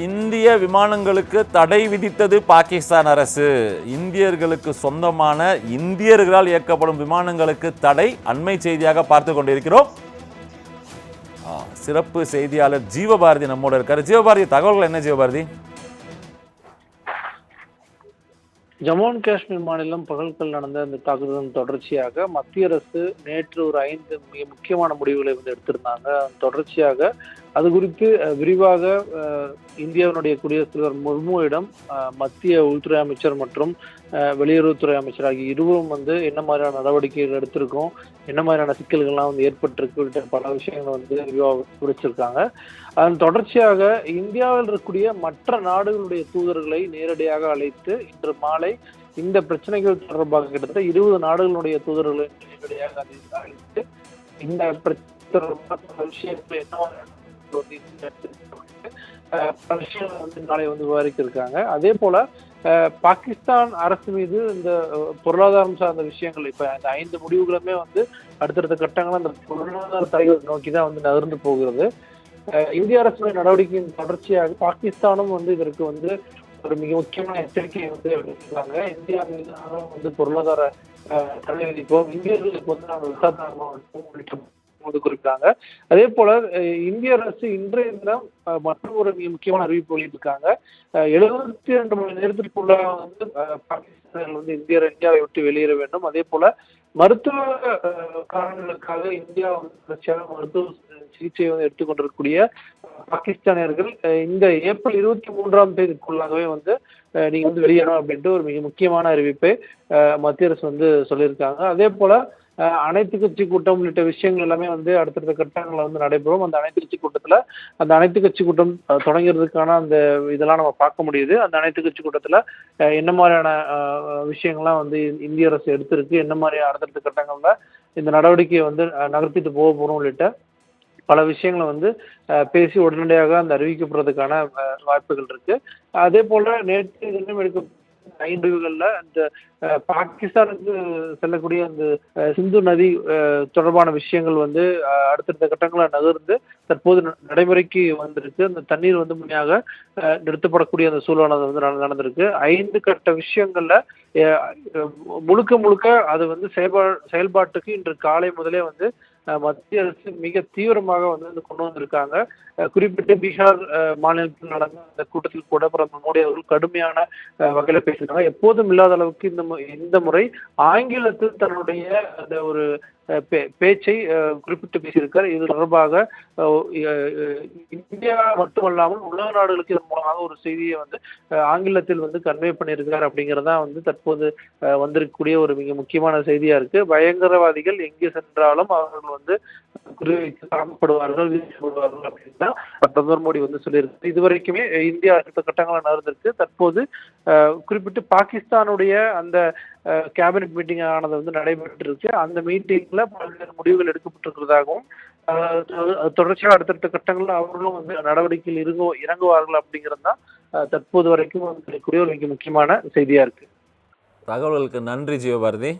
இந்திய விமானங்களுக்கு தடை விதித்தது பாகிஸ்தான் அரசு. இந்தியர்களுக்கு சொந்தமான இந்தியர்களால் இயக்கப்படும் விமானங்களுக்கு தடை அண்மை செய்தியாக பார்த்து கொண்டிருக்கிறோம். சிறப்பு செய்தியாளர் ஜீவபாரதி நம்மோட இருக்காரு. ஜீவபாரதி தகவல்கள் என்ன ஜீவபாரதி? ஜம்மு அண்ட் காஷ்மீர் மாநிலம் பகல்கள் நடந்த இந்த தாக்குதலின் தொடர்ச்சியாக மத்திய அரசு நேற்று ஒரு ஐந்து மிக முக்கியமான முடிவுகளை வந்து எடுத்திருந்தாங்க. தொடர்ச்சியாக அது குறித்து விரிவாக இந்தியாவினுடைய குடியரசுத் தலைவர் முர்முவிடம் மத்திய உள்துறை அமைச்சர் மற்றும் வெளியுறவுத்துறை அமைச்சர் ஆகிய இருவரும் வந்து என்ன மாதிரியான நடவடிக்கைகள் எடுத்திருக்கோம் என்ன மாதிரியான சிக்கல்கள்லாம் வந்து ஏற்பட்டிருக்கு உள்ளிட்ட பல விஷயங்களை வந்து விரிவாக குறிச்சிருக்காங்க அதன் தொடர்ச்சியாக இந்தியாவில் இருக்கக்கூடிய மற்ற நாடுகளுடைய தூதர்களை நேரடியாக அழைத்து இன்று மாலை இந்த பிரச்சனைகள் தொடர்பாக கிட்டத்தட்ட இருபது நாடுகளுடைய தூதர்களை நேரடியாக அழைத்து அழைத்து இந்த பிரச்சனை தொடர்பாக விஷயங்கள் என்ன வந்து வந்து நாளை வந்து விவாதிக்க இருக்காங்க அதே போல பாகிஸ்தான் அரசு மீது இந்த பொருளாதாரம் சார்ந்த விஷயங்கள் இப்ப இந்த ஐந்து முடிவுகளுமே வந்து அடுத்தடுத்த கட்டங்கள் அந்த பொருளாதார தடைகள் நோக்கி தான் வந்து நகர்ந்து போகிறது. இந்திய அரசுடைய நடவடிக்கையின் தொடர்ச்சியாக பாகிஸ்தானும் வந்து இதற்கு வந்து ஒரு மிக முக்கியமான எச்சரிக்கையை வந்து எடுத்திருக்காங்க இந்தியா மீது வந்து பொருளாதார அஹ், தடை விதிப்போம். இந்தியர்களுக்கு வந்து நாங்கள் விசாரணை உள்ளிட்ட வந்து குறிப்பிட்டாங்க. அதே போல இந்திய அரசு இன்றைய தினம் அஹ், மற்றும் ஒரு முக்கியமான அறிவிப்பு வெளியிட்டிருக்காங்க. எழுபத்தி ரெண்டு மணி நேரத்திற்குள்ள வந்து அஹ், பாகிஸ்தானில் வந்து இந்திய இந்தியாவை விட்டு வெளியேற வேண்டும். அதே போல மருத்துவ காரணங்களுக்காக இந்தியா வந்து மருத்துவ சிகிச்சை வந்து எடுத்துக்கொண்டிருக்கக்கூடிய பாகிஸ்தானியர்கள் இந்த ஏப்ரல் இருபத்தி மூன்றாம் தேதிக்குள்ளாகவே வந்து நீங்க வந்து வெளியேறணும் அப்படின்ட்டு ஒரு மிக முக்கியமான அறிவிப்பை மத்திய அரசு வந்து சொல்லியிருக்காங்க. அதே போல அனைத்து கட்சி கூட்டம் உள்ளிட்ட விஷயங்கள் எல்லாமே வந்து அடுத்தடுத்த கட்டங்களில் வந்து நடைபெறும். அந்த அனைத்து கட்சி கூட்டத்தில் அந்த அனைத்து கட்சி கூட்டம் தொடங்கிறதுக்கான அந்த இதெல்லாம் நம்ம பார்க்க முடியுது. அந்த அனைத்து கட்சி கூட்டத்தில் என்ன மாதிரியான விஷயங்கள்லாம் வந்து இந்திய அரசு எடுத்திருக்கு என்ன மாதிரி அடுத்தடுத்த கட்டங்களில் இந்த நடவடிக்கையை வந்து நகர்த்திட்டு போக போகிறோம் உள்ளிட்ட பல விஷயங்களை வந்து பேசி உடனடியாக அந்த அறிவிக்கப்படுறதுக்கான வாய்ப்புகள் இருக்கு. அதே போல நேற்று தினம் எடுக்க ஐந்து அந்த பாகிஸ்தானுக்கு செல்லக்கூடிய அந்த சிந்து நதி தொடர்பான விஷயங்கள் வந்து அடுத்தடுத்த கட்டங்களை நகர்ந்து தற்போது நடைமுறைக்கு வந்திருக்கு. அந்த தண்ணீர் வந்து முறையாக நிறுத்தப்படக்கூடிய அந்த சூழலானது வந்து நட- நடந்திருக்கு. ஐந்து கட்ட விஷயங்கள்ல முழுக்க முழுக்க அது வந்து செயல்பா செயல்பாட்டுக்கு இன்று காலை முதலே வந்து மத்திய அரசு மிக தீவிரமாக வந்து வந்து கொண்டு வந்திருக்காங்க. குறிப்பிட்டு பீகார் அஹ், மாநிலத்தில் நடந்த அந்த கூட்டத்தில் கூட பிரதமர் மோடி அவர்கள் கடுமையான அஹ், வகையில பேசியிருக்காங்க. எப்போதும் இல்லாத அளவுக்கு இந்த மு- இந்த முறை ஆங்கிலத்தில் தன்னுடைய அந்த ஒரு பேச்சை குறிப்பிட்டு பேசியிருக்கார். இது தொடர்பாக இந்தியா மட்டுமல்லாமல் உலக நாடுகளுக்கு இதன் மூலமாக ஒரு செய்தியை வந்து ஆங்கிலத்தில் வந்து கன்வே பண்ணியிருக்கார் அப்படிங்கிறதா வந்து தற்போது வந்திருக்கக்கூடிய ஒரு மிக முக்கியமான செய்தியா இருக்கு. பயங்கரவாதிகள் எங்கே சென்றாலும் அவர்கள் வந்து குறிவைத்து தாக்கப்படுவார்கள் வீழ்த்தப்படுவார்கள் அப்படின்னு தான் பிரதமர் மோடி வந்து சொல்லியிருக்கு இதுவரைக்குமே இந்தியா அடுத்த கட்டங்களை நடந்திருக்கு தற்போது குறிப்பிட்டு பாகிஸ்தானுடைய அந்த கேபினட் மீட்டிங் ஆனது வந்து நடைபெற்று இருக்கு அந்த மீட்டிங்ல பல்வேறு முடிவுகள் எடுக்கப்பட்டிருக்கிறதாகவும் தொடர்ச்சியாக அடுத்தடுத்த கட்டங்களில் அவர்களும் வந்து நடவடிக்கையில் இறங்கு இறங்குவார்கள் அப்படிங்கிறது தான் தற்போது வரைக்கும் வந்து இருக்கக்கூடிய ஒரு மிக முக்கியமான செய்தியாக இருக்கு. தகவல்களுக்கு நன்றி ஜீவபாரதி